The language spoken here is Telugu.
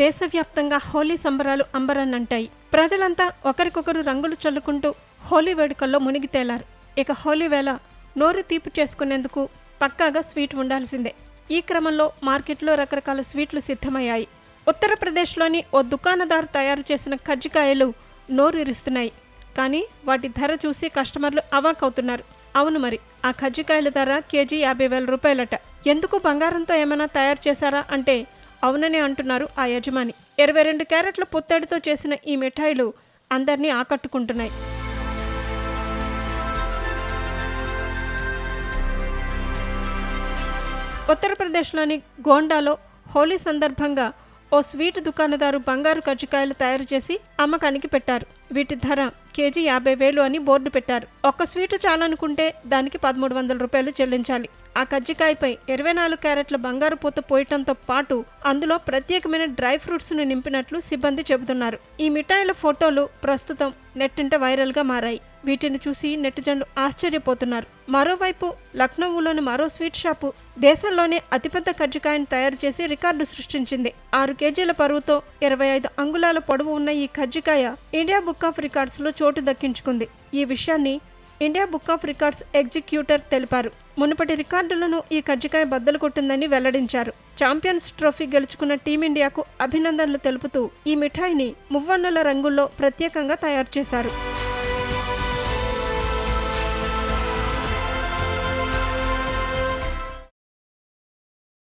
దేశవ్యాప్తంగా హోలీ సంబరాలు అంబరన్నంటాయి. ప్రజలంతా ఒకరికొకరు రంగులు చల్లుకుంటూ హోలీ వేడుకల్లో మునిగి తేలారు. ఇక హోలీ వేళ నోరు తీపి చేసుకునేందుకు పక్కాగా స్వీట్ ఉండాల్సిందే. ఈ క్రమంలో మార్కెట్లో రకరకాల స్వీట్లు సిద్ధమయ్యాయి. ఉత్తరప్రదేశ్లోని ఓ దుకాణదారు తయారు చేసిన కజ్జికాయలు నోరూరిస్తున్నాయి. కానీ వాటి ధర చూసి కస్టమర్లు అవాకవుతున్నారు. అవును మరి ఆ కజ్జికాయల ధర కేజీ యాభై వేల రూపాయలట. ఎందుకు బంగారంతో ఏమైనా తయారు చేశారా అంటే అవుననే అంటున్నారు ఆ యజమాని. ఇరవై రెండు క్యారెట్ల పుత్తడితో చేసిన ఈ మిఠాయిలు అందరినీ ఆకట్టుకుంటున్నాయి. ఉత్తరప్రదేశ్లోని గోండాలో హోలీ సందర్భంగా ఓ స్వీట్ దుకాణదారు బంగారు కజ్జికాయలు తయారు చేసి అమ్మకానికి పెట్టారు. వీటి ధర కేజీ యాభై వేలు అని బోర్డు పెట్టారు. ఒక్క స్వీటు చాలనుకుంటే దానికి పదమూడు వందల రూపాయలు చెల్లించాలి. ఆ కజ్జికాయపై ఇరవై నాలుగు క్యారెట్ల బంగారు పూత పోయటంతో పాటు అందులో ప్రత్యేకమైన డ్రై ఫ్రూట్స్ను నింపినట్లు సిబ్బంది చెబుతున్నారు. ఈ మిఠాయిల ఫోటోలు ప్రస్తుతం నెట్టింట వైరల్గా మారాయి. వీటిని చూసి నెటిజన్లు ఆశ్చర్యపోతున్నారు. మరోవైపు లక్నోలోని మరో స్వీట్ షాపు దేశంలోనే అతిపెద్ద కజ్జికాయను తయారు చేసి రికార్డు సృష్టించింది. ఆరు కేజీల పరువుతో ఇరవై ఐదు అంగుళాల పొడవు ఉన్న ఈ కజ్జికాయ ఇండియా బుక్ ఆఫ్ రికార్డ్స్లో చోటు దక్కించుకుంది. ఈ విషయాన్ని India book of records executor తెలిపారు. మునుపటి రికార్డులను ఈ కజ్జికాయ బద్దలు కొట్టిందని వెల్లడించారు. ఛాంపియన్స్ ట్రోఫీ గెలుచుకున్న టీమిండియాకు అభినందనలు తెలుపుతూ ఈ మిఠాయిని మువ్వన్నుల రంగుల్లో ప్రత్యేకంగా తయారు చేశారు.